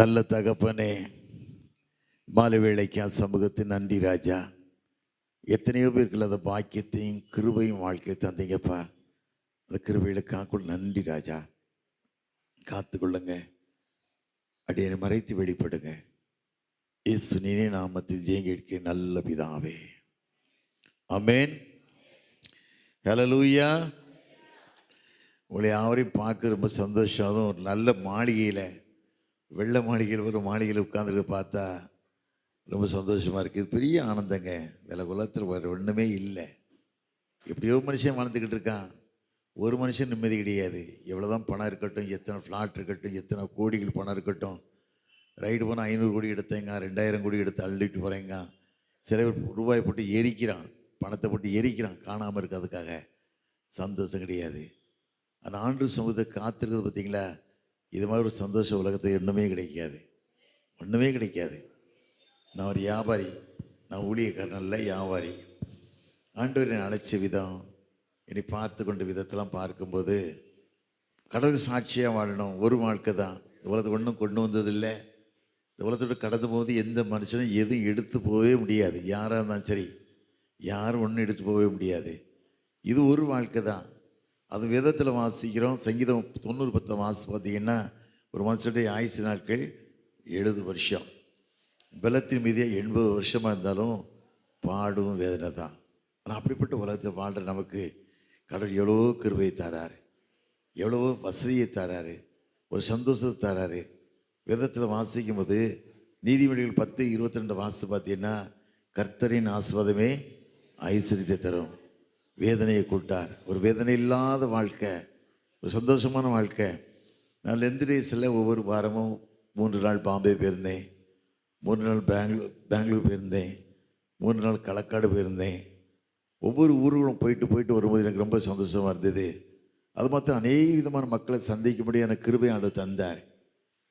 நல்ல தகப்பனே மாலை வேளைக்கா சமூகத்தின் நன்றி ராஜா. எத்தனையோ பேருக்கு அந்த பாக்கியத்தையும் கிருபையும் வாழ்க்கையை தந்தீங்கப்பா. அந்த கிருபைகளுக்காக காக்குள் நன்றி ராஜா. காத்துக்கொள்ளுங்க. அடியை மறைத்து வெளிப்படுங்க. இயேசு நீனே நாமத்தில் ஜெயங்கேட்க நல்ல பிதாவே. அமேன் ஹலலூயா உங்களை யாவரையும் பார்க்க ரொம்ப சந்தோஷம். அதுவும் ஒரு நல்ல மாளிகையில் வெள்ளை மாளிகையில் ஒரு மாளிகையில் உட்காந்துட்டு பார்த்தா ரொம்ப சந்தோஷமாக இருக்குது பெரிய ஆனந்தங்க. வில குலத்தில் வேறு ஒன்றுமே இல்லை. எப்படியோ மனுஷன் வாழ்ந்துக்கிட்டு இருக்கான். ஒரு மனுஷன் நிம்மதி கிடையாது. எவ்வளோ தான் பணம் இருக்கட்டும் எத்தனை ஃப்ளாட் இருக்கட்டும் எத்தனை கோடிகள் பணம் இருக்கட்டும். ரைடு போனால் ஐநூறு கோடி எடுத்தேங்க ரெண்டாயிரம் கோடி எடுத்து அள்ளிட்டு போகிறேங்க சில பேர் ரூபாய் போட்டு எரிக்கிறான். பணத்தை போட்டு எரிக்கிறான். காணாமல் இருக்கிறதுக்காக. சந்தோஷம் கிடையாது. அந்த ஆண்டு சமூகத்தை காத்திருக்கிறது பார்த்தீங்களா? இது மாதிரி ஒரு சந்தோஷ உலகத்தை ஒன்றுமே கிடைக்காது. ஒன்றுமே கிடைக்காது. நான் ஒரு வியாபாரி. நான் ஊழியக்காரன் இல்லை வியாபாரி. ஆண்டவர் என்னை அழைச்ச விதம் என்னை பார்த்து கொண்ட விதத்தெல்லாம் பார்க்கும்போது கடவுள் சாட்சியாக வாழணும். ஒரு வாழ்க்கை தான். இந்த உலகத்தை ஒன்றும் கொண்டு வந்ததில்லை. இந்த உலகத்தோட கடந்து போது எந்த மனுஷனும் எதுவும் எடுத்து போகவே முடியாது. யாராக இருந்தாலும் சரி யாரும் ஒன்றும் எடுத்து போகவே முடியாது. இது ஒரு வாழ்க்கை தான். அது விதத்தில் வாசிக்கிறோம். சங்கீதம் தொண்ணூறு பத்து வாசி பார்த்திங்கன்னா ஒரு மனுஷனுடைய ஆயுசு நாட்கள் எழுபது வருஷம். பலத்தின் மீதியே எண்பது வருஷமாக இருந்தாலும் பாடும் வேதனை தான். ஆனால் அப்படிப்பட்ட உலகத்தில் வாழ்கிற நமக்கு கடவுள் எவ்வளோ கிருபையை தராரு. எவ்வளவோ வசதியை தராரு. ஒரு சந்தோஷத்தை தராரு. விதத்தில் வாசிக்கும் போது நீதிமொழிகள் பத்து இருபத்தி ரெண்டு வாசி பார்த்தீங்கன்னா கர்த்தரின் ஆசிர்வாதமே ஐஸ்வர்யத்தை தரும். வேதனையை கொடுத்தார் ஒரு வேதனை இல்லாத வாழ்க்கை ஒரு சந்தோஷமான வாழ்க்கை. நான் லெந்திரேஸில் ஒவ்வொரு வாரமும் மூன்று நாள் பாம்பே போயிருந்தேன். மூன்று நாள் பெங்களூர் பெங்களூர் போயிருந்தேன். மூன்று நாள் களக்காடு போயிருந்தேன். ஒவ்வொரு ஊர்களும் போயிட்டு போயிட்டு வரும்போது எனக்கு ரொம்ப சந்தோஷமாக இருந்தது. அது மாத்திரம் அநேக விதமான மக்களை சந்திக்கும்படி எனக்கு கிருபை ஆண்டு தந்தார்.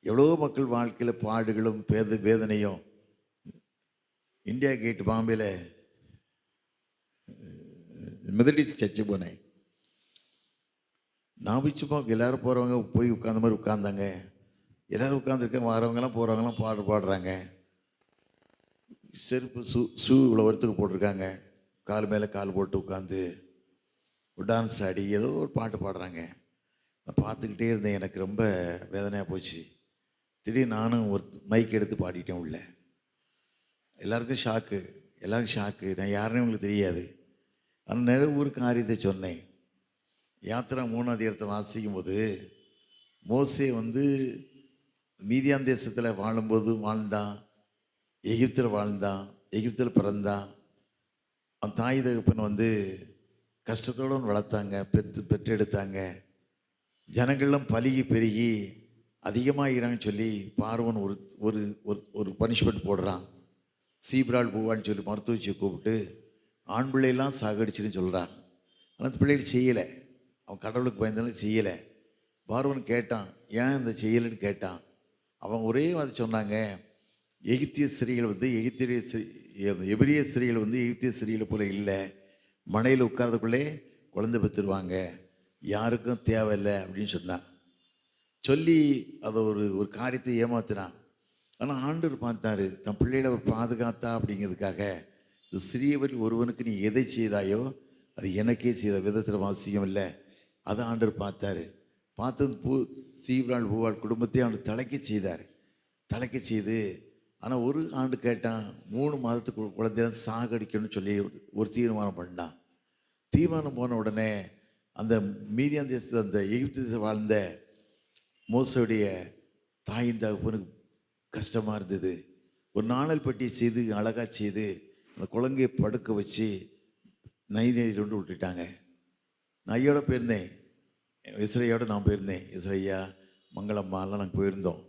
எவ்வளோ மக்கள் வாழ்க்கையில் பாடுகளும் பேத வேதனையும் இந்தியா கேட் பாம்பேல மெதடிஸ் சர்ச்சு போனேன். நான் போய் எல்லோரும் போகிறவங்க போய் உட்காந்த மாதிரி உட்காந்தாங்க எல்லோரும் உட்காந்துருக்கேன் வரவங்கலாம் போகிறவங்கலாம் பாடு பாடுறாங்க. செருப்பு ஷூ ஷூ இவ்வளோ வரத்துக்கு போட்டிருக்காங்க. கால் மேலே கால் போட்டு உட்காந்து டான்ஸ் ஆடி ஏதோ ஒரு பாட்டு பாடுறாங்க. நான் பார்த்துக்கிட்டே இருந்தேன். எனக்கு ரொம்ப வேதனையாக போச்சு. திடீர்னு நானும் ஒரு மைக் எடுத்து பாடிட்டேன் உள்ள. எல்லாருக்கும் ஷாக்கு எல்லாருக்கும் ஷாக்கு நான் யாருன்னு உங்களுக்கு தெரியாது. ஆனால் நிறைய ஒரு காரியத்தை சொன்னேன். யாத்திரா மூணாவது இடத்தை வாசிக்கும் போது மோசே வந்து மீதியான் தேசத்தில் வாழும்போது வாழ்ந்தான் எகிப்தில் வாழ்ந்தான் எகிப்தில் பிறந்தான். அவன் தாய் தகப்பன் வந்து கஷ்டத்தோடு வளர்த்தாங்க பெற்று பெற்றெடுத்தாங்க. ஜனங்கள்லாம் பலுகி பெருகி அதிகமாகிறான்னு சொல்லி பார்வன் ஒரு ஒரு ஒரு ஒரு பனிஷ்மெண்ட் போடுறான். சீப்ரால் பூவான்னு சொல்லி மருத்துவச்சியை கூப்பிட்டு ஆண் பிள்ளையெல்லாம் சாகடிச்சுன்னு சொல்கிறான் ஆனால் அந்த பிள்ளைகள் செய்யலை. அவன் கடவுளுக்கு பயந்தாலும் செய்யலை. பார்வன் கேட்டான் ஏன் இந்த செய்யலைன்னு கேட்டான்? அவன் ஒரே மாதிரி சொன்னாங்க எகிப்திய ஸ்திரீகள் வந்து எகிப்திய ஸ்திரீ எபிரிய ஸ்திரீகள் வந்து எகிப்திய ஸ்திரீகளை போல இல்லை. மனையில் உட்கார்றதுக்குள்ளே குழந்தை பெற்றுருவாங்க. யாருக்கும் தேவையில்லை அப்படின்னு சொன்னான். சொல்லி அதை ஒரு ஒரு காரியத்தை ஏமாத்தினான் ஆனால் ஆண்டவர் பார்த்தாரு தன் பிள்ளைகளை அவர் பாதுகாத்தா? அப்படிங்கிறதுக்காக இந்த சிறியவரில் ஒருவனுக்கு நீ எதை செய்தாயோ அது எனக்கே செய்த விதத்தில் அவசியம் இல்லை. அதை ஆண்டவர் பார்த்தாரு. பார்த்தது பூ சீவராள் பூவாள் குடும்பத்தையும் ஆண்டு தலைக்க செய்தார். தலைக்க செய்து ஆனால் ஒரு ஆண்டு கேட்டான் மூணு மாதத்துக்கு குழந்தையெல்லாம் சாகடிக்கணும்னு சொல்லி ஒரு தீர்மானம் பண்ணான். தீர்மானம் போன உடனே அந்த மீதியான் தேசத்தில் அந்த எகிப்து தேசத்தில் வாழ்ந்த மோசோடைய தாயின் தகப்பனுக்கு கஷ்டமாக இருந்தது. ஒரு நாணல் பெட்டியை செய்து அழகாக செய்து அந்த குழந்தையை படுக்க வச்சு நைநீர் கொண்டு விட்டுட்டாங்க. நான் ஐயோட போயிருந்தேன். இஸ்ரையோட நான் போயிருந்தேன். இஸ்ரையா மங்களம்மாலாம் நாங்கள் போயிருந்தோம்.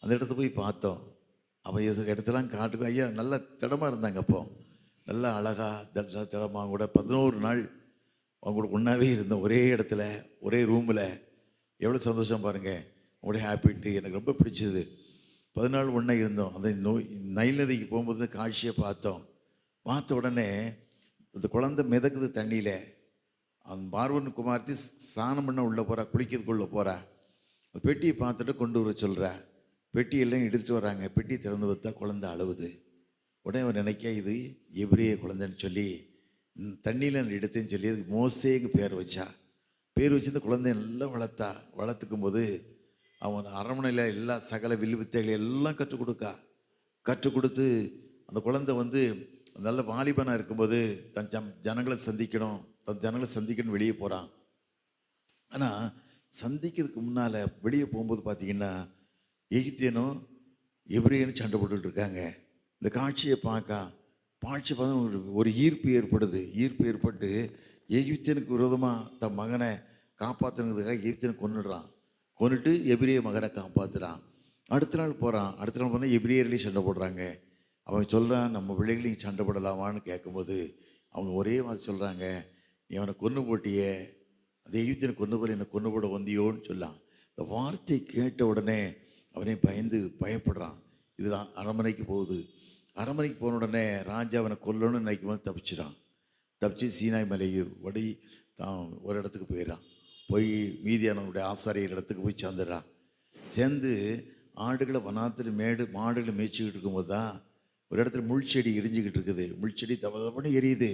அந்த இடத்த போய் பார்த்தோம். அப்போ இது இடத்தெல்லாம் காட்டுக்கும் ஐயா நல்ல திடமாக இருந்தாங்க அப்போ. நல்லா அழகாக திடமாக கூட பதினோரு நாள் அவங்க கூட ஒன்றாவே இருந்தோம். ஒரே இடத்துல ஒரே ரூமில் எவ்வளோ சந்தோஷம் பாருங்கள் உங்களுடைய ஹாப்பிட்டு எனக்கு ரொம்ப பிடிச்சது. பதினாலு ஒன்றா இருந்தோம். அந்த நோய் நைல் நதிக்கு போகும்போது காட்சியை பார்த்தோம். பார்த்த உடனே அந்த குழந்தை மிதக்குது தண்ணியில். அந்த பார்வன் குமார்த்தி ஸ்நானம் பண்ண உள்ளே போகிறா குளிக்கிறதுக்குள்ளே போகிறா அந்த பெட்டியை பார்த்துட்டு கொண்டு வர சொல்கிறா பெட்டியெல்லாம் எடுத்துட்டு வராங்க. பெட்டி திறந்து பார்த்தா குழந்தை அழுவுது. உடனே அவன் நினைக்க இது எபிரேய குழந்தைன்னு சொல்லி தண்ணியில் நான் எடுத்தேன்னு சொல்லி அதுக்கு மோசேக்கு பேர் வச்சா. பேர் வச்சு இந்த குழந்தைய நல்லா வளர்த்தா. வளர்த்துக்கும் போது அவன் அரண்மனையில் எல்லா சகல வில்லு வித்தைகளை எல்லாம் கற்றுக் கொடுக்கா. கற்றுக் கொடுத்து அந்த குழந்தை வந்து நல்ல வாலிபனாக இருக்கும்போது தன் ஜம் ஜனங்களை சந்திக்கணும். தன் ஜனங்களை சந்திக்கணும் வெளியே போகிறான் ஆனால் சந்திக்கிறதுக்கு முன்னால் வெளியே போகும்போது பார்த்தீங்கன்னா எகித்தியனும் எபிரேயனும் சண்டை போட்டுட்டு இருக்காங்க. இந்த காட்சியை பார்க்க காட்சி பார்த்து ஒரு ஈர்ப்பு ஏற்படுது. ஈர்ப்பு ஏற்பட்டு எகிப்தியனுக்கு விரோதமாக தன் மகனை காப்பாற்றுனதுக்காக எகிப்தியனை கொன்னுடுறான். கொன்னுட்டு எபிரிய மகனை காப்பாற்றுறான் அடுத்த நாள் போகிறான் அடுத்த நாள் போனால் எபிரியர்லேயும் சண்டை போடுறாங்க. அவன் சொல்கிறான் நம்ம பிள்ளைகளையும் சண்டை போடலாமான்னு கேட்கும்போது அவங்க ஒரே மாதிரி சொல்கிறாங்க நீ அவனை கொன்று போட்டியே அந்த கொன்று கொண்டு போல என்னை கொண்டு போட வந்தியோன்னு சொல்லலாம் இந்த வார்த்தை கேட்ட உடனே அவனே பயந்து பயப்படுறான். இதுதான் அரண்மனைக்கு போகுது. அரண்மனைக்கு போன உடனே ராஜா அவனை கொல்லணும்னு நினைக்கும் போது தப்பிச்சிடான் தப்பிச்சு சீனாய் மலையை வடி தான் ஒரு இடத்துக்கு போயிடறான். போய் மீதியானவனுடைய ஆசாரியர் இடத்துக்கு போய் சேர்ந்துடுறான். சேர்ந்து ஆடுகளை வனாத்தில் மேடு மாடுகளை மேய்ச்சிக்கிட்டு இருக்கும்போது தான் ஒரு இடத்துல முள்செடி எரிஞ்சிக்கிட்டு இருக்குது. முள்செடி தவ தவன்னு எரியுது.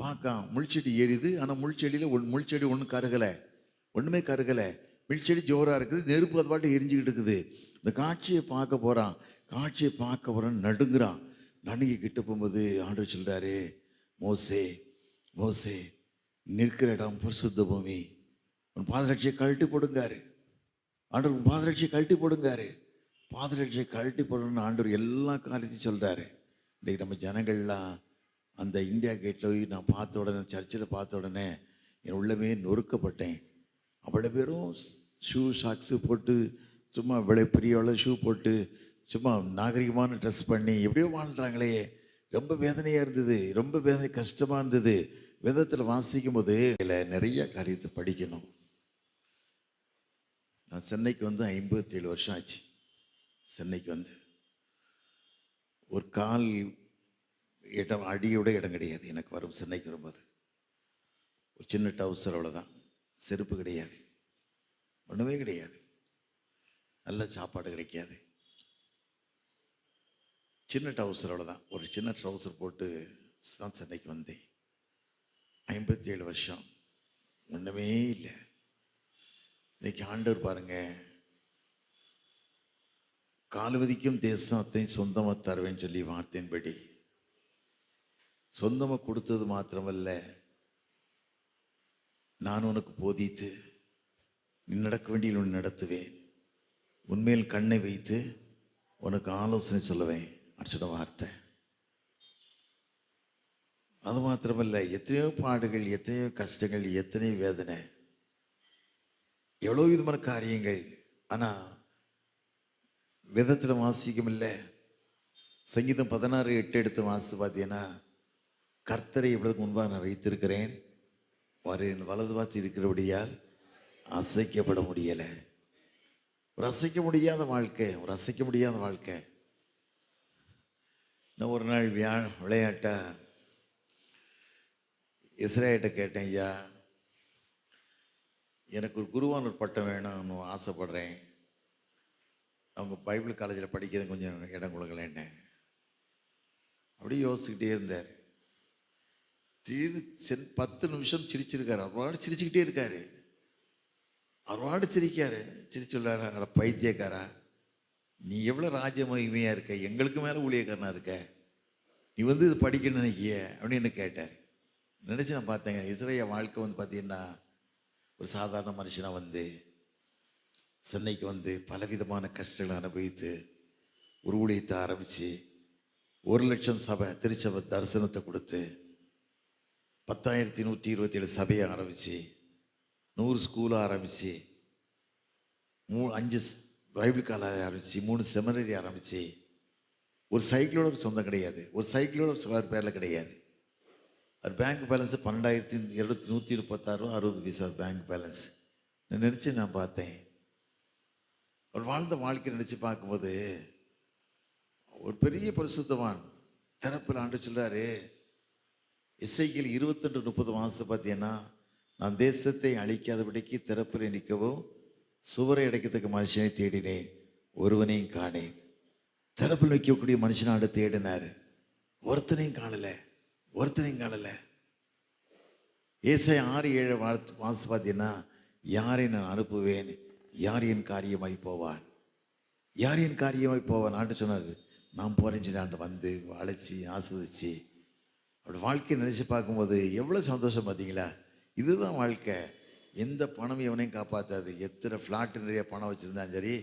பார்க்கான் முள்செடி எரியுது. ஆனால் முள்செடியில் ஒன் முள்செடி ஒன்றும் கருகலை. ஒன்றுமே கருகலை. முள்செடி ஜோராக இருக்குது. நெருப்பு அது பாட்டு எரிஞ்சிக்கிட்டு இருக்குது. இந்த காட்சியை பார்க்க போகிறான் காட்சியை பார்க்க போகிறான் நடுங்குறான். நடுங்கி கிட்ட போகும்போது ஆண்டு சொல்கிறாரு மோசே மோசே நிற்கிற இடம் பரிசுத்த பூமி. உன் பாதரட்சியை கழட்டி போடுங்காரு. ஆண்டவர் உன் பாதரட்சியை கழட்டி போடுங்காரு. பாதரட்சியை கழட்டி போடணும்னு ஆண்டவர் எல்லா காரியத்தையும் சொல்கிறாரு இன்றைக்கி நம்ம ஜனங்கள்லாம் அந்த இந்தியா கேட்டில் போய் நான் பார்த்த உடனே சர்ச்சில் பார்த்த உடனே என் உள்ளமே நொறுக்கப்பட்டேன். அவ்வளோ பேரும் ஷூ சாக்ஸு போட்டு சும்மா இவ்வளோ பெரிய அளவு ஷூ போட்டு சும்மா நாகரிகமான ட்ரெஸ் பண்ணி எப்படியோ வாழ்கிறாங்களே ரொம்ப வேதனையாக இருந்தது ரொம்ப வேதனை கஷ்டமாக இருந்தது. விதத்தில் வாசிக்கும் போது இதில் நிறைய காரியத்தை படிக்கணும். நான் சென்னைக்கு வந்து ஐம்பத்தேழு வருஷம் ஆச்சு. சென்னைக்கு வந்து. ஒரு கால் இடம் அடியோட இடம் கிடையாது. எனக்கு வரும் சென்னைக்கு வரும்போது. ஒரு சின்ன டவுசர் அவ்வளோதான் செருப்பு கிடையாது. ஒன்றுமே கிடையாது. நல்ல சாப்பாடு கிடைக்காது. சின்ன டவுசர் அவ்வளோதான் ஒரு சின்ன ட்ரௌசர் போட்டு தான் சென்னைக்கு வந்தேன். ஐம்பத்தி ஏழு வருஷம். ஒன்றுமே இல்லை. இன்றைக்கி ஆண்டவர் பாருங்கள் கால்வதிக்கும் தேசத்தை சொந்தமாக தருவேன்னு சொல்லி வார்த்தையின்படி. சொந்தமாக கொடுத்தது மாத்திரமல்ல. நான் உனக்கு போதித்து நீ நடக்க வேண்டிய உன் நடத்துவேன். உண்மையில் கண்ணை வைத்து உனக்கு ஆலோசனை சொல்லுவேன். அர்ச்சன வார்த்தை. அது மாத்திரமல்ல எத்தனையோ பாடுகள் எத்தனையோ கஷ்டங்கள் எத்தனையோ வேதனை. எவ்வளோ விதமான காரியங்கள். ஆனால் விதத்தில் வாசிக்கும் இல்லை சங்கீதம் பதினாறு எட்டு எடுத்து வாசித்து பார்த்தீங்கன்னா கர்த்தரை இவ்வளவுக்கு முன்பாக நான் வைத்திருக்கிறேன். வர வலது வாசி இருக்கிறபடியால் அசைக்கப்பட முடியலை. ஒரு அசைக்க முடியாத வாழ்க்கை ஒரு அசைக்க முடியாத வாழ்க்கை. நான் ஒரு நாள் வியா விளையாட்டா இஸ்ரேட்ட கேட்டேன் ஐயா எனக்கு ஒரு குருவானூர் பட்டம் வேணும்னு ஆசைப்படுறேன். அவங்க பைபிள் காலேஜில் படிக்கிறது கொஞ்சம் இடம் கொடுக்கலன்னு அப்படியே யோசிச்சுக்கிட்டே இருந்தார். திடீர்னு சென் பத்து நிமிஷம் சிரிச்சிருக்காரு. அவரோட சிரிச்சுக்கிட்டே இருக்காரு. அவரோடு சிரிக்காரு. சிரிச்சுள்ளாரு அட பைத்தியக்காரா நீ எவ்வளோ ராஜ மகிமையாக இருக்க? எங்களுக்கு மேலே ஊழியக்காரனாக இருக்க? நீ வந்து இது படிக்கணும்னு நினைக்கிய? அப்படின்னு கேட்டார். நினச்சி நான் பார்த்தேங்க. இஸ்ரேய வாழ்க்கை வந்து பார்த்தீங்கன்னா ஒரு சாதாரண மனுஷனாக வந்து சென்னைக்கு வந்து பலவிதமான கஷ்டங்களை அனுபவித்து ஒரு ஊழியத்தை ஆரம்பித்து ஒரு லட்சம் சபை திருச்சபை தரிசனத்தை கொடுத்து பத்தாயிரத்தி நூற்றி இருபத்தி ஏழு சபையை ஆரம்பித்து நூறு ஸ்கூலை ஆரம்பித்து மூ அஞ்சு பைபிள் காலாக ஆரம்பித்து மூணு செமினரி ஆரம்பித்து ஒரு சைக்கிளோட சொந்தம் கிடையாது. ஒரு சைக்கிளோட ஒரு பேரில் கிடையாது. அது பேங்க் பேலன்ஸு பன்னெண்டாயிரத்தி இருபத்தி நூற்றி முப்பத்தாறு அறுபது பைசா பேங்க் பேலன்ஸ் நான் நினச்சி நான் பார்த்தேன். அவர் வாழ்ந்த வாழ்க்கை நினச்சி பார்க்கும்போது ஒரு பெரிய பரிசுத்தவான் திறப்பில் ஆண்டு சொல்கிறாரு இசைக்கில் இருபத்தெண்டு முப்பது மாதம் பார்த்தீங்கன்னா நான் தேசத்தை அழிக்காதபடிக்கு திறப்பில் நிற்கவும் சுவரை அடைக்கத்தக்க மனுஷனை தேடினேன் ஒருவனையும் காணேன். திறப்பில் நிற்கக்கூடிய மனுஷனை ஆண்டு தேடினார். ஒருத்தனையும் காணலை ஒருத்தனையும் காணலை. ஏசை ஆறு ஏழு வாழ்த்து வாசி பார்த்தீங்கன்னா யாரை நான் அனுப்புவேன்? யார் என் காரியமாய் போவான்? யார் என் காரியமாய் போவான்? ஆண்டு சொன்னார் நான் போகிறேன்னு சொல்லி ஆண்டு வந்து அழைச்சி ஆஸ்வதிச்சு அப்படி வாழ்க்கையை நினச்சி பார்க்கும்போது எவ்வளோ சந்தோஷம் பார்த்தீங்களா? இதுதான் வாழ்க்கை. எந்த பணம் எவனையும் காப்பாற்றாது எத்தனை ஃப்ளாட்டு நிறைய பணம் வச்சுருந்தாலும் சரி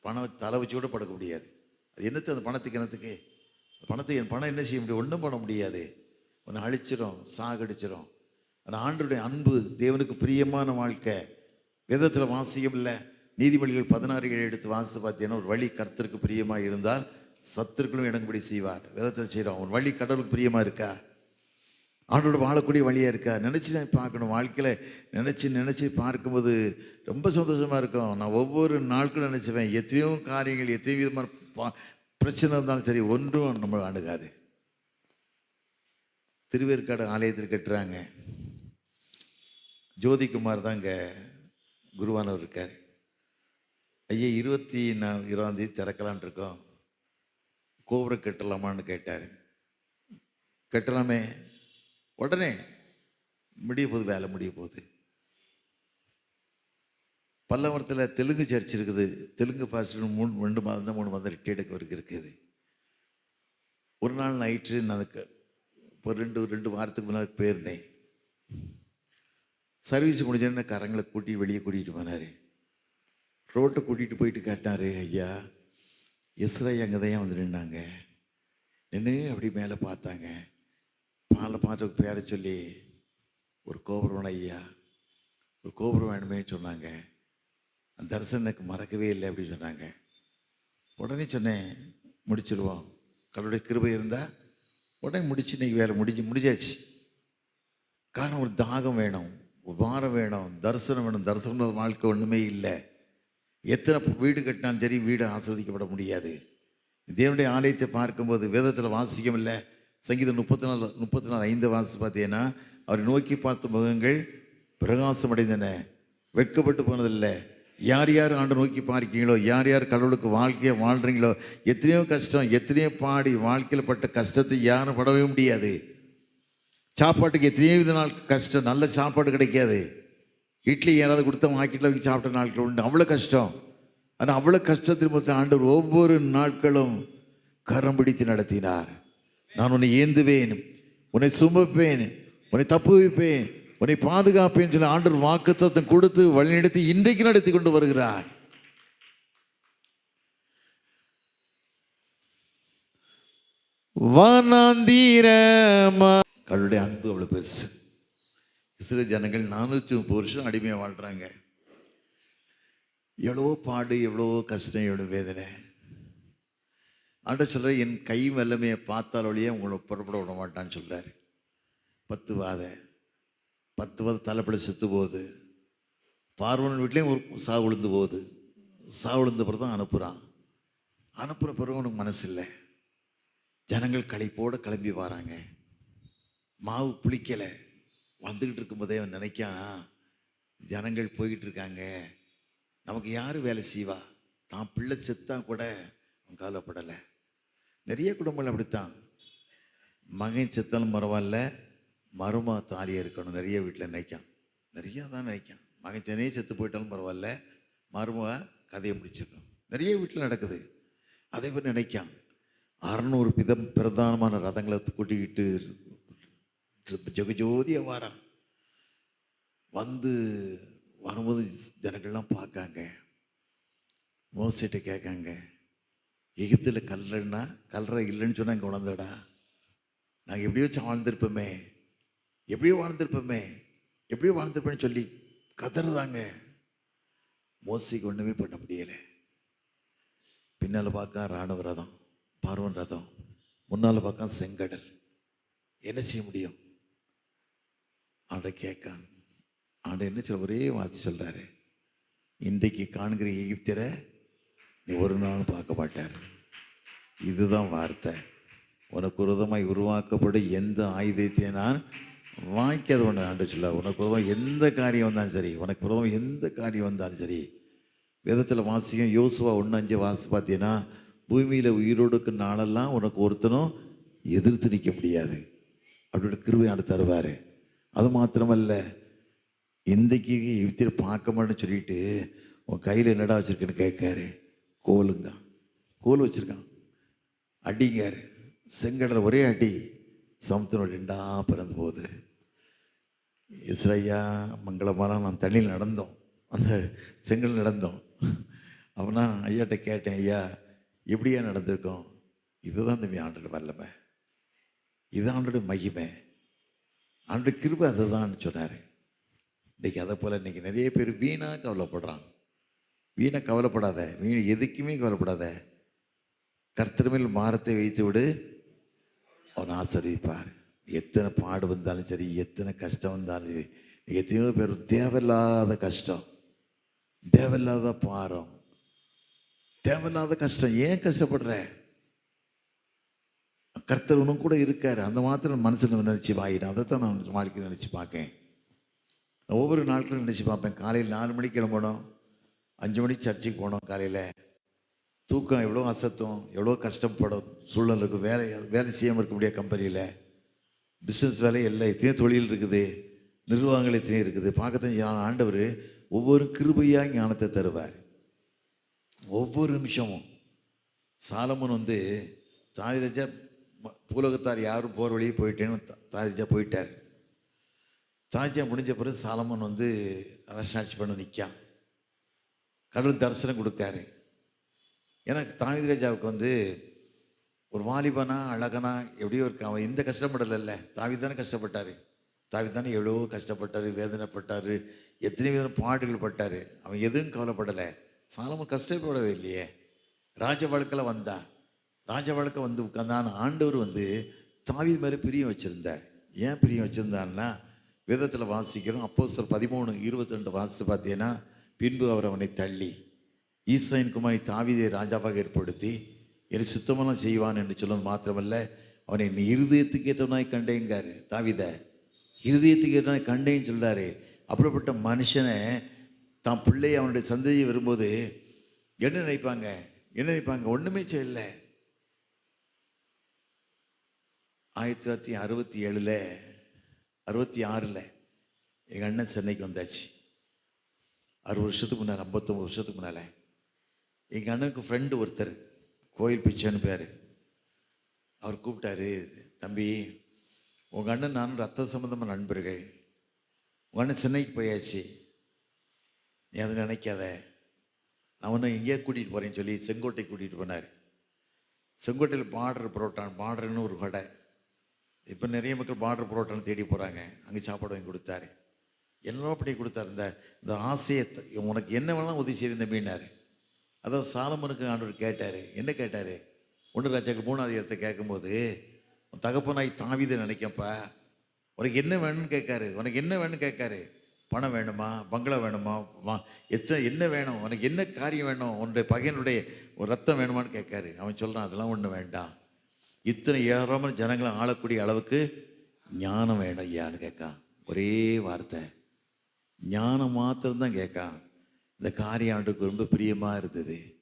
பணம் தலை வச்சு கூட படுக்க முடியாது. அது என்னத்து அந்த பணத்துக்கு என்னத்துக்கு? பணத்தை என் பணம் என்ன செய்ய முடியும்? ஒன்றும் பண்ண முடியாது. உன்னை அழிச்சிடும் சாகடிச்சிடும் அந்த ஆண்டுடைய அன்பு தேவனுக்கு பிரியமான வாழ்க்கை. வேதத்தில் வாசியம் இல்லை நீதிமொழிகள் பதினாறு ஏழு எடுத்து வாசித்து பார்த்தீங்கன்னா ஒரு வழி கர்த்தருக்கு பிரியமாக இருந்தால் சத்துருக்களும் இடங்குபடி செய்வார். விதத்தில் செய்கிறோம் அவன் வழி கடவுளுக்கு பிரியமாக இருக்கா? ஆண்டோட வாழக்கூடிய வழியாக இருக்கா? நினச்சி நான் பார்க்கணும். வாழ்க்கையில் நினச்சி நினச்சி பார்க்கும்போது ரொம்ப சந்தோஷமாக இருக்கும். நான் ஒவ்வொரு நாட்களும் நினச்சிவேன். எத்தனையோ காரியங்கள் எத்தனையோ விதமான பா பிரச்சனை இருந்தாலும் சரி ஒன்றும் நம்ம அணுகாது. திருவேற்காடு ஆலயத்தில் கட்டுறாங்க. ஜோதிகுமார் தான் இங்கே குருவானவர் இருக்கார். ஐயா இருபத்தி நான் இருபதாந்தேதி திறக்கலான் இருக்கோம். கோபுரம் கட்டலாமான்னு கேட்டார். கட்டலாமே. உடனே முடிய போகுது வேலை முடிய போகுது. பல்லவரத்தில் தெலுங்கு சர்ச் இருக்குது. தெலுங்கு பாஸ்டர் மூணு ரெண்டு மாதம் தான் மூணு மாதம் ரிட்டையர்டுக்கு வரைக்கும் இருக்குது. ஒரு நாள் நைட்டு நான் அதுக்கு இப்போ ரெண்டு ரெண்டு வாரத்துக்கு முன்னாடி போயிருந்தேன். சர்வீஸ் முடிஞ்சோடனே கரங்களை கூட்டி வெளியே கூட்டிகிட்டு போனார். ரோட்டை கூட்டிகிட்டு போயிட்டு கேட்டார் ஐயா இஸ்ராய் அங்கே தான் வந்து நின்னாங்க. நின்று அப்படி மேலே பார்த்தாங்க. பாலை பார்த்து பேரை சொல்லி ஒரு கோபுரம் ஐயா. ஒரு கோபுரம் வேணுமே சொன்னாங்க. அந்த தரிசனம் எனக்கு மறக்கவே இல்லை அப்படின்னு சொன்னாங்க. உடனே சொன்னேன் முடிச்சிடுவோம் கடவுளுடைய கிருபை இருந்தால் உடனே முடிச்சு இன்னைக்கு வேலை முடிஞ்சு முடிஞ்சாச்சு. காரணம் ஒரு தாகம் வேணும். உபாரம் வேணும் தரிசனம் வேணும். தரிசனம் வாழ்க்கை ஒன்றுமே இல்லை. எத்தனை வீடு கட்டினாலும் சரி வீடு ஆஸ்வதிக்கப்பட முடியாது. தேவனுடைய ஆலயத்தை பார்க்கும்போது வேதத்தில் வாசிக்கும் இல்லை. சங்கீதம் முப்பத்தி நாலு முப்பத்தி நாலு ஐந்து வாசி பார்த்தீங்கன்னா அவரை நோக்கி பார்த்த முகங்கள் பிரகாசம் அடைந்தன வெட்கப்பட்டு போனதில்லை. யார் யார் ஆண்டு நோக்கி பார்க்கீங்களோ யார் யார் கடவுளுக்கு வாழ்க்கையை வாழ்கிறீங்களோ எத்தனையோ கஷ்டம் எத்தனையோ பாடி வாழ்க்கையில் பட்ட கஷ்டத்தை யாரும் படவே முடியாது. சாப்பாட்டுக்கு எத்தனையோ வித நாள் கஷ்டம். நல்ல சாப்பாடு கிடைக்காது. இட்லி யாராவது கொடுத்தா மார்க்கெட்டில் வச்சு சாப்பிட்ட நாட்கள் உண்டு. அவ்வளோ கஷ்டம். ஆனால் அவ்வளோ கஷ்டத்தில் மொத்தம் ஆண்டவர் ஒவ்வொரு நாட்களும் கரம் பிடித்து நடத்தினார். நான் உன்னை ஏந்துவேன். உன்னை சுமப்பேன். உன்னை தப்பு வைப்பேன். உன்னை பாதுகாப்பேன் சொல்லி ஆண்டவர் வாக்குத்தத்தம் கொடுத்து வழிநடத்தி இன்றைக்கு நடத்தி கொண்டு வருகிறார். வானாந்தீரமா கடவுளுடைய அன்பு அவ்வளோ பெருசு. இஸ்ரே ஜனங்கள் நானூற்றி முப்பது வருஷம் அடிமையாக வாழ்கிறாங்க எவ்வளவோ பாடு எவ்வளவோ கஷ்டம் எவ்வளோ வேதனை. ஆண்ட சொல்கிற என் கை வல்லமையை பார்த்தால் வழியே உங்களை புறப்பட விட மாட்டான்னு சொல்கிறார் பத்து வாத பத்து வாத தலைப்பட செத்து போகுது பார்வன் வீட்லேயும் ஒரு சா விழுந்து போகுது. சா விழுந்த பிறகு தான் அனுப்புகிறான் அனுப்புகிற பிறகு உனக்கு மனசு இல்லை ஜனங்கள் களைப்போடு கிளம்பி வராங்க. மாவு புளிக்கலை. வந்துக்கிட்டு இருக்கும்போதே அவன் நினைக்கான் ஜனங்கள் போய்கிட்டு இருக்காங்க. நமக்கு யார் வேலை செய்வா? தான் பிள்ளை செத்தா கூட அவன் கவலைப்படலை. நிறைய குடும்பங்கள் அப்படித்தான். மகன் செத்தாலும் பரவாயில்ல மருமா தாலியாக இருக்கணும் நிறைய வீட்டில் நினைக்கான் நிறையா தான் நினைக்கான் மகன் சென்னையே செத்து போயிட்டாலும் பரவாயில்ல மருமக கதையை முடிச்சிருக்கோம் நிறைய வீட்டில் நடக்குது. அதே மாதிரி நினைக்கான் அறநூறு பிதம் பிரதானமான ரதங்களை கூட்டிக்கிட்டு ஜெகஜோதியாக வாரம் வந்து வரும்போது ஜனங்கள்லாம் பார்க்காங்க. மோசிட்ட கேட்காங்க. எகிப்தில் கல்லறைன்னா கல்லறை இல்லைன்னு சொன்னால் இங்கே உணர்ந்தடா. நாங்கள் எப்படியோ வச்சு வாழ்ந்திருப்போமே எப்படியோ வாழ்ந்திருப்போமே. எப்படியோ வாழ்ந்திருப்பேன்னு சொல்லி கதறுதாங்க. மோசிக்கு ஒன்றுமே பண்ண முடியலை. பின்னால் பார்க்க ராணுவ ரதம் பார்வன் ரதம். முன்னால் பார்க்க செங்கடல். என்ன செய்ய முடியும்? அவனை கேட்கான். அவன் என்ன சொல்ல ஒரே வார்த்தை சொல்கிறாரு இன்றைக்கு காண்கிற எகிப்தியரை நீ ஒரு நாள் பார்க்க மாட்டார். இதுதான் வார்த்தை. உனக்கு உரதமாய் உருவாக்கப்படும் எந்த ஆயுதத்தை நான் வாய்க்காத ஒன்று ஆண்டு சொல்ல உனக்கு உரதம் எந்த காரியம் வந்தாலும் சரி உனக்கு உரதம் எந்த காரியம் வந்தாலும் சரி. வேதத்தில் வாசியும் யோசுவா ஒன்று அஞ்சு வாசி பார்த்தீங்கன்னா பூமியில் உயிரோடு இருக்கிற நாளெல்லாம் உனக்கு ஒருத்தனும் எதிர்த்து நிற்க முடியாது. அப்படியோட ஆண்டு தருவார். அது மாத்திரமல்ல இன்றைக்கு இவத்திர பார்க்க மாட்டேன்னு சொல்லிட்டு உன் கையில் என்னடா வச்சுருக்கேன்னு கேட்காரு. கோலுங்க. கோல் வச்சுருக்கான். அடிங்காரு. செங்கடல் ஒரே அடி. சமத்தினோட ரெண்டா பிறந்து போகுது. இஸ்ரையா மங்களமான நான் தண்ணியில் நடந்தோம். அந்த செங்கல் நடந்தோம். அவனா ஐயாட்ட கேட்டேன் ஐயா எப்படியா நடந்திருக்கோம்? இதுதான் தம்பி ஆண்டோட வல்லமை. இது ஆண்டோட மகிமை. ஆண்டு கிருபை அதுதான் சொன்னார். இன்றைக்கி அதை போல் இன்றைக்கி நிறைய பேர் வீணாக கவலைப்படுறான் வீணாக கவலைப்படாத வீண் எதுக்குமே கவலைப்படாத. கர்த்தர் மேல் மாரத்தை வைத்து விடு. அவன் ஆசிரியப்பார் எத்தனை பாடு வந்தாலும் சரி எத்தனை கஷ்டம் வந்தாலும் சரி எத்தனையோ பேர் தேவையில்லாத கஷ்டம். தேவையில்லாத பாரம். தேவையில்லாத கஷ்டம். ஏன் கஷ்டப்படுற? கர்த்தர் உனக்கு கூட இருக்கார். அந்த மாத்திரம் மனசில் நினச்சி வாயிடும் அதை தான் நான் வாழ்க்கையில் நினச்சி பார்க்கேன் நான் ஒவ்வொரு நாட்களும் நினச்சி பார்ப்பேன் காலையில் நாலு மணிக்கு கிளம்பணும். அஞ்சு மணிக்கு சர்ச்சுக்கு போனோம் காலையில். தூக்கம் எவ்வளோ அசத்தம் எவ்வளோ கஷ்டப்படும் சூழல் இருக்கும். வேலை வேலை செய்யாமல் இருக்க முடியாது கம்பெனியில். பிஸ்னஸ் வேலை எல்லாம் எத்தனையோ தொழில் இருக்குது. நிர்வாகங்கள் எத்தனையோ இருக்குது. பார்க்கத்தான் ஆண்டவர் ஒவ்வொரு கிருபையாக ஞானத்தை தருவார். ஒவ்வொரு நிமிஷமும் சாலமன் வந்து தாய் ரஜா பூலகத்தார் யாரும் போகிற வழியே போயிட்டேன்னு தாஜா போயிட்டார். தாஜா முடிஞ்ச பிறகு சாலமன் வந்து அரசாட்சி பண்ண நிற்கான் கடவுள் தரிசனம் கொடுக்காரு. ஏன்னா தாவிதராஜாவுக்கு வந்து ஒரு வாலிபனா அழகனா எப்படியோ இருக்கு அவன் எந்த கஷ்டப்படலைல்ல. தாவி தானே கஷ்டப்பட்டார். தாவி தானே எவ்வளோ கஷ்டப்பட்டார் வேதனைப்பட்டார் எத்தனை விதமான பாடுகள் பட்டார். அவன் எதுவும் கவலைப்படலை. சாலமன் கஷ்டப்படவே இல்லையே. ராஜ வழக்கில் வந்தா. ராஜ வழக்க வந்து உட்காந்தான ஆண்டவர் வந்து தாவி மேலே பிரியம் வச்சுருந்தார். ஏன் பிரியம் வச்சுருந்தான்னா விதத்தில் வாசிக்கிறோம் அப்போ சார் பதிமூணு இருபத்தி ரெண்டு வாசித்து பார்த்தீங்கன்னா பின்பு அவர் அவனை தள்ளி ஈசாயின் குமாரி தாவிதை ராஜாவாக ஏற்படுத்தி என் சுத்தமெல்லாம் செய்வான் என்று சொல்லுவது மாத்திரமல்ல அவனை நீ இருதயத்துக்கு ஏற்றவனாய் கண்டேங்காரு தாவித. இருதயத்துக்கு ஏற்றவனாய் கண்டேன்னு சொல்கிறாரு அப்படிப்பட்ட மனுஷனை தான் பிள்ளை அவனுடைய சந்ததியை வரும்போது என்ன நினைப்பாங்க? என்ன நினைப்பாங்க? ஒன்றுமே செய்யலை. ஆயிரத்தி தொள்ளாயிரத்தி அறுபத்தி ஏழில் அறுபத்தி ஆறில் எங்கள் அண்ணன் சென்னைக்கு வந்தாச்சு. அறுபது வருஷத்துக்கு முன்னால் ஐம்பத்தொம்பது வருஷத்துக்கு முன்னால் எங்கள் அண்ணனுக்கு ஃப்ரெண்டு ஒருத்தர் கோயில் பிச்சைன்னு பேர் அவர் கூப்பிட்டாரு தம்பி உங்கள் அண்ணன் நானும் ரத்த சம்மந்தமாக நண்பர்கள். உங்கள் அண்ணன் சென்னைக்கு போயாச்சு. நீ அதை நினைக்காத. நான் ஒன்று எங்கேயா கூட்டிகிட்டு போகிறேன்னு சொல்லி செங்கோட்டை கூட்டிகிட்டு போனார். செங்கோட்டையில் பார்டர் புரோட்டான் பார்டர்னு ஒரு கடை இப்போ நிறைய மக்கள் பார்டர் புரோட்டான தேடி போகிறாங்க அங்கே சாப்பாடு வாங்கி கொடுத்தாரு. எல்லாம் அப்படி கொடுத்தாரு. இந்த இந்த ஆசையை உனக்கு என்ன வேணாலும் உதவி செய்து மீனார் அதாவது சாலமனுக்கு ஆண்டவர் கேட்டார். என்ன கேட்டார்? ஒன்று ராஜாக்கு மூணாவது இடத்த கேட்கும்போது உன் தகப்பனாய் தாவிதை நினைக்கப்பா உனக்கு என்ன வேணும்னு கேட்காரு. உனக்கு என்ன வேணும்னு கேட்காரு. பணம் வேணுமா? பங்களா வேணுமா? எத்தனை என்ன வேணும்? உனக்கு என்ன காரியம் வேணும்? உன்னுடைய பகையனுடைய ஒரு ரத்தம் வேணுமான்னு கேட்காரு. அவன் சொல்கிறான் அதெல்லாம் ஒன்று வேண்டாம். இத்தனை ஏறாமல் ஜனங்களை ஆளக்கூடிய அளவுக்கு ஞானம் வேணும் ஐயான்னு கேட்கா. ஒரே வார்த்தை. ஞானம் மாத்திரம்தான் கேட்கா. இந்த காரியம் ஆண்டுக்கு ரொம்ப பிரியமாக இருந்தது.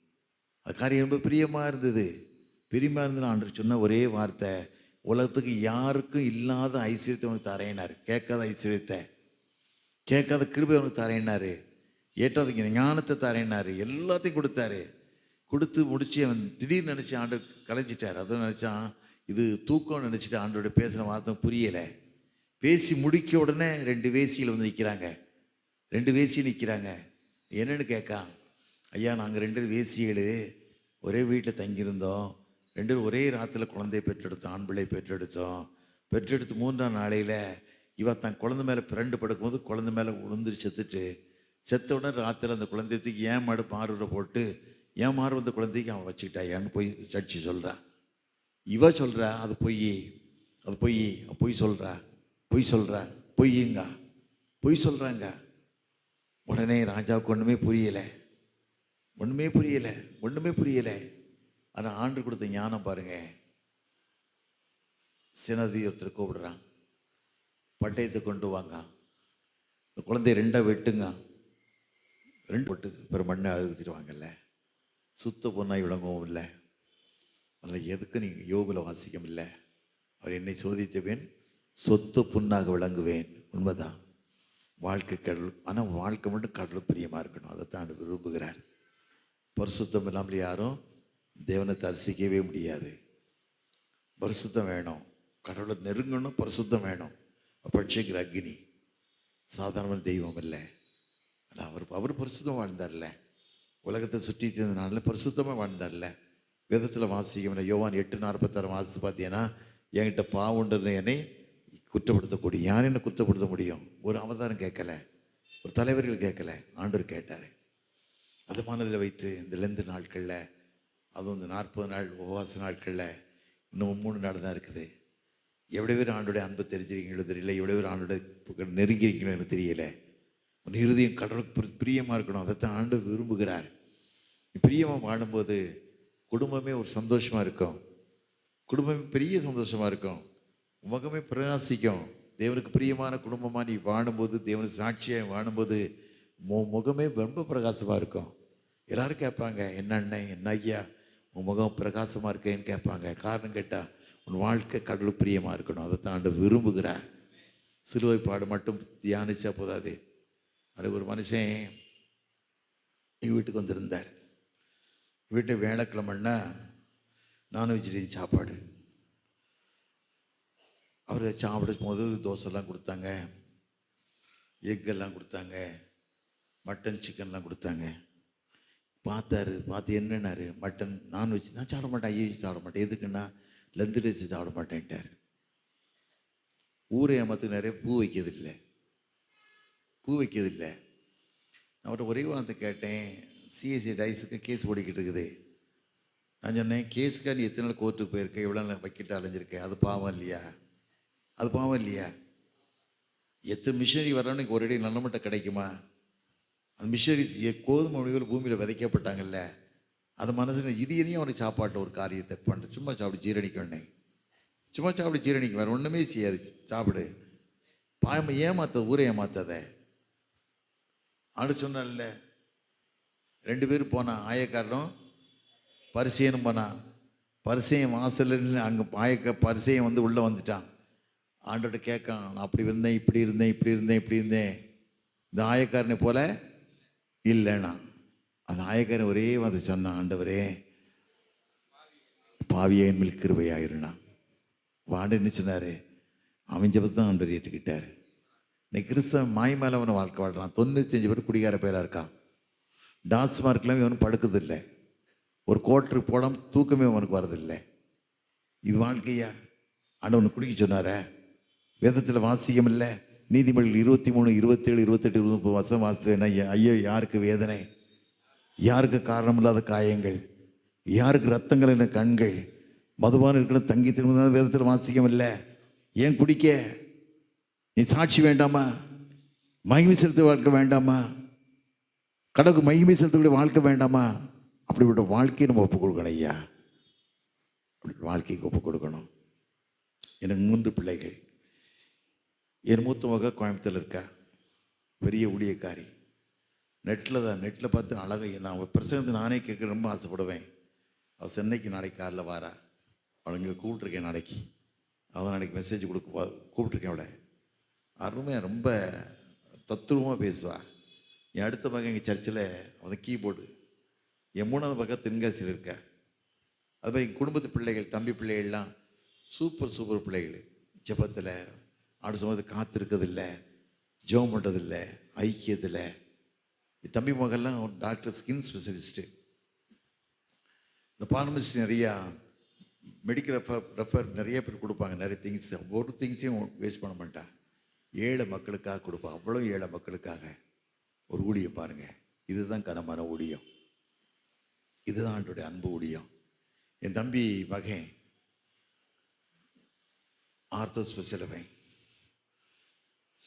அந்த காரியம் ரொம்ப பிரியமாக இருந்தது. பிரியமாக இருந்தது ஆண்டு சொன்ன ஒரே வார்த்தை. உலகத்துக்கு யாருக்கும் இல்லாத ஐஸ்வர்யத்தை உனக்கு தரையினார் கேட்காத ஐஸ்வர்யத்தை. கேட்காத கிருபை உனக்கு தரையினார் ஏற்றாத ஞானத்தை தரையினார் எல்லாத்தையும் கொடுத்தாரு. கொடுத்து முடிச்சு அவன் திடீர்னு நினச்சி ஆண்டு கலைஞ்சிட்டார். அதுவும் நினச்சான் இது தூக்கம் நினச்சிட்டு ஆண்டோட பேசின வார்த்தை புரியலை. பேசி முடிக்க உடனே ரெண்டு வேசியில் வந்து நிற்கிறாங்க ரெண்டு வேசி நிற்கிறாங்க என்னன்னு கேட்கா ஐயா நாங்கள் ரெண்டு வேசிகள். ஒரே வீட்டில் தங்கியிருந்தோம். ரெண்டு பேரும் ஒரே ராத்தில் குழந்தையை பெற்றெடுத்தோம் ஆண் பிள்ளை பெற்றெடுத்தோம். பெற்றெடுத்து மூன்றாம் நாளையில் இவன் தன் குழந்தை மேலே பிறண்டு படுக்கும்போது குழந்தை மேலே உளுந்துரு செத்துட்டு. செத்த உடனே ராத்திரி அந்த குழந்தைத்துக்கு ஏன் மாடு மாறுட போட்டு ஏன் மார்பந்த குழந்தைக்கு அவன் வச்சுக்கிட்டாயான்னு போய் சர்ச்சி சொல்கிறா இவ சொல்கிறா அது பொய் அது பொய் பொய் சொல்கிறா பொய் சொல்கிறா பொய்யுங்க பொய் சொல்கிறாங்க உடனே ராஜாவுக்கு ஒன்றுமே புரியலை. ஒன்றுமே புரியலை ஒன்றுமே புரியலை. ஆனால் ஆண்டு கொடுத்த ஞானம் பாருங்கள் சினதி ஒருத்தர் கூப்பிடுறான். பட்டயத்தை கொண்டு வாங்க. இந்த குழந்தைய ரெண்டாக வெட்டுங்க. ரெண்டு போட்டு பிற மண்ணை அழுத்திடுவாங்கல்ல. சுத்த பொண்ணாய் விளங்கவும் இல்லை. அதில் எதுக்கு நீங்கள் யோகில் வாசிக்கும் இல்லை அவர் என்னை சோதித்தவேன் சொத்து புண்ணாக விளங்குவேன். உண்மைதான். வாழ்க்கை கடல் ஆனால் வாழ்க்கை மட்டும் கடவுள் பிரியமாக இருக்கணும். அதைத்தான் அவர் விரும்புகிறார். பரிசுத்தம் இல்லாமல் யாரும் தேவனை தரிசிக்கவே முடியாது. பரிசுத்தம் வேணும். கடவுளை நெருங்கணும் பரிசுத்தம் வேணும். பட்சிக்கிற அக்னி. சாதாரண தெய்வம் இல்லை. ஆனால் அவர் அவர் பரிசுத்தம் வாழ்ந்தார்ல. உலகத்தை சுற்றி இருந்தனால பரிசுத்தமாக வாழ்ந்தார்ல. விதத்தில் வாசிக்கும் யோவான் எட்டு நாற்பத்தாறு வாசித்து பார்த்தீங்கன்னா என்கிட்ட பாவுண்டுன்னு என்னை குற்றப்படுத்தக்கூடிய. யார் என்ன குற்றப்படுத்த முடியும்? ஒரு அவதாரம் கேட்கல. ஒரு தலைவர்கள் கேட்கல. ஆண்டவர் கேட்டார். அது மனதில் வைத்து இந்த லெந்து நாட்களில் அதுவும் இந்த நாற்பது நாள் உபவாச நாட்களில் இன்னும் மூணு நாள் தான் இருக்குது. எவ்வளோ பேர் ஆண்டோடைய அன்பு தெரிஞ்சிருக்கீங்களோ தெரியல. எவ்வளோ பேர் ஆண்டோட நெருங்கியிருக்கீங்களோ எனக்கு தெரியல. உன் இறுதியும் கடவுளுக்கு பிரியமாக இருக்கணும். அதைத்தான் ஆண்டு விரும்புகிறார். பிரியமாக வாழும்போது குடும்பமே ஒரு சந்தோஷமாக இருக்கும். குடும்பமே பெரிய சந்தோஷமாக இருக்கும். உன் முகமே பிரகாசிக்கும். தேவனுக்கு பிரியமான குடும்பமாக நீ வாழும்போது தேவனுக்கு சாட்சியாக வாழும்போது மு முகமே ரொம்ப பிரகாசமாக இருக்கும். எல்லாரும் கேட்பாங்க என்ன அண்ணன் என்ன ஐயா? உன் முகம் பிரகாசமாக இருக்கேன்னு கேட்பாங்க. காரணம் கேட்டால் உன் வாழ்க்கை கடவுள் பிரியமாக இருக்கணும். அதை தாண்ட விரும்புகிறார். சிலுவை பாடு மட்டும் தியானிச்சா போதாது. அது ஒரு மனுஷன் எங்கள் வீட்டுக்கு வந்திருந்தார். வீட்டு வேலைக்கிழமைன்னா நான்வெஜிடேரியன் சாப்பாடு. அவர் சாப்பிடும் போது தோசைலாம் கொடுத்தாங்க எக்கெல்லாம் கொடுத்தாங்க மட்டன் சிக்கன்லாம் கொடுத்தாங்க. பார்த்தாரு பார்த்து என்னன்னாரு? Mutton non veg. நான் சாப்பிட மாட்டேன் ஐயோ சாப்பிட மாட்டேன். எதுக்குன்னா லந்து வச்சு சாப்பிட மாட்டேன்ட்டார். ஊரே ஏமாத்துக்கு நிறைய பூ வைக்கிறதில்லை. பூ வைக்கிறதில்லை. அவர்கிட்ட ஒரே வார்த்தை கேட்டேன் சிஎஸ்சி டைஸுக்கு கேஸ் ஓடிக்கிட்டு இருக்குது. நான் சொன்னேன் கேஸுக்கா நீ எத்தனை நாள் கோர்ட்டுக்கு போயிருக்க? எவ்வளோ நாள் வக்கிட்டு அலைஞ்சிருக்க? அது பாவம் இல்லையா? அது பாவம் இல்லையா? எத்தனை மிஷினரி வரணும் ஒரு அடி நல்ல மட்டும் கிடைக்குமா? அந்த மிஷனரி கோதுமை மொழிகள் பூமியில் விதைக்கப்பட்டாங்கல்ல. அது மனசில் இது இதையும் அவனுக்கு சாப்பாட்டில் ஒரு காரியத்தை பண்ணு. சும்மா சாப்பிடு ஜீரணிக்க வேண்டேன் சும்மா சாப்பிடு ஜீரணிக்க வேறு ஒன்றுமே செய்யாது. சாப்பிடு. பாயம ஏமாத்த ஊரை ஏமாத்தாத. ஆடு இல்லை ரெண்டு பேரும் போனான் ஆயக்காரனும் பரிசையனும் போனான் பரிசையன் வாசல்ல அங்கே ஆயக்க பரிசையன் வந்து உள்ளே வந்துட்டான். ஆண்டோட கேட்கான் நான் அப்படி இருந்தேன் இப்படி இருந்தேன் இப்படி இருந்தேன் இப்படி இருந்தேன். இந்த ஆயக்காரனை போல இல்லைண்ணா அந்த ஆயக்காரன் ஒரே வந்து சொன்னான் ஆண்டவரே பாவியே மில் மேல் கிருபையாயிருண்ணா வாண்டு என்ன சொன்னார்? அவன் ஜபத்தான் ஆண்டவர் ஏற்றுக்கிட்டார். இன்னைக்கு கிறிஸ்தவன் மாய் மேலே அவனை வாழ்க்கை வாழ்கிறான் தொண்ணூத்தஞ்சு பேர் குடிகார பேராக இருக்கான் டாஸ்மார்க்கெலாம் இவன் இவனும் படுக்குதில்லை ஒரு கோட்ரு போடாம தூக்கமே அவனுக்கு வரதில்லை இது வாழ்க்கையா? ஆண்டவனை குடிக்க சொன்னாரே? வேதத்தில் வாசியம் இல்லை. நீதிமொழிகள் இருபத்தி மூணு இருபத்தேழு இருபத்தெட்டு இருபது முப்பது வருஷம் வாசிவேன் ஐயா ஐயோ யாருக்கு வேதனை? யாருக்கு காரணமில்லாத காயங்கள்? யாருக்கு ரத்தங்கள் கண்கள்? மதுபானம் இருக்கிற தங்கி திரும்ப வேதத்தில் வாசிக்கம் இல்லை. ஏன் குடிக்க? நீ சாட்சி வேண்டாமா? மகிமை செலுத்த வாழ்க்கை வேண்டாமா? கடவுளுக்கு மகிமை செலுத்தக்கூடிய வாழ்க்கை வேண்டாமா? அப்படிப்பட்ட வாழ்க்கையை நம்ம ஒப்புக் கொடுக்கணும் ஐயா. அப்படி வாழ்க்கைக்கு ஒப்புக் கொடுக்கணும். எனக்கு மூன்று பிள்ளைகள். என் மூத்த மக கோயம்புத்தூர் இருக்கா. பெரிய ஊழியக்காரி. நெட்டில் தான் நெட்டில் பார்த்து அழகாக நான் அவள் பிரசங்கத்தை நானே கேட்க ரொம்ப ஆசைப்படுவேன். அவள் சென்னைக்கு நாளைக்கு காரில் வாரா. அவள் இங்கே கூப்பிட்ருக்கேன் நாளைக்கு. அவள் நாளைக்கு மெசேஜ் கொடுக்க கூப்பிட்ருக்கேன் அவளை. அருமையாக ரொம்ப தத்துவமாக பேசுவா. என் அடுத்த பக்கம் எங்கள் சர்ச்சில் அவன் கீபோர்டு. என் மூணாவது பக்கம் தென்காசியில் இருக்க. அது மாதிரி எங்கள் குடும்பத்து பிள்ளைகள் தம்பி பிள்ளைகள்லாம் சூப்பர் சூப்பர் பிள்ளைகள். ஜெபத்தில் ஆடு சுமந்து காத்திருக்கிறதில்ல ஜெபம் பண்ணுறதில்ல ஐக்கியத்தில். என் தம்பி மகள்லாம் டாக்டர் ஸ்கின் ஸ்பெஷலிஸ்ட்டு. இந்த பார்மசிஸ்ட் நிறையா மெடிக்கல் ரெஃபர் ரெஃபர் நிறைய பேர் கொடுப்பாங்க நிறைய திங்ஸ். ஒரு திங்ஸையும் வேஸ்ட் பண்ண மாட்டா. ஏழை மக்களுக்காக கொடுப்பான் அவ்வளோ ஏழை மக்களுக்காக. ஒரு ஊழியம் பாருங்கள் இதுதான் கனமான ஊழியம். இதுதான் ஆண்டோடைய அன்பு ஊழியம். என் தம்பி மகன் ஆர்த்தோ ஸ்பெஷலவன்.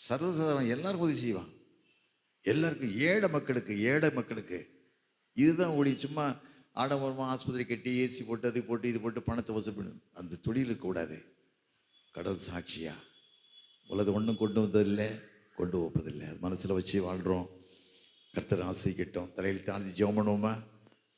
சர்வசாதாரணம் எல்லாருக்கும் உதவி செய்வான். எல்லாருக்கும் ஏழை மக்களுக்கு ஏழை மக்களுக்கு. இதுதான் ஒளி சும்மா ஆடம்பரமாக ஆஸ்பத்திரி கட்டி ஏசி போட்டு அது போட்டு இது போட்டு பணத்தை வசூல் பண்ணும் அந்த தொழில் இருக்கக்கூடாது கடவுள் சாட்சியா? உலகம் ஒன்றும் கொண்டு வந்ததில்லை கொண்டு வைப்பதில்லை அது மனசில் வச்சு வாழ்கிறோம் கர்த்தர் ஆசிக்கட்டும் தலையில் தாழ்ந்து ஜெபம் பண்ணுவோமா?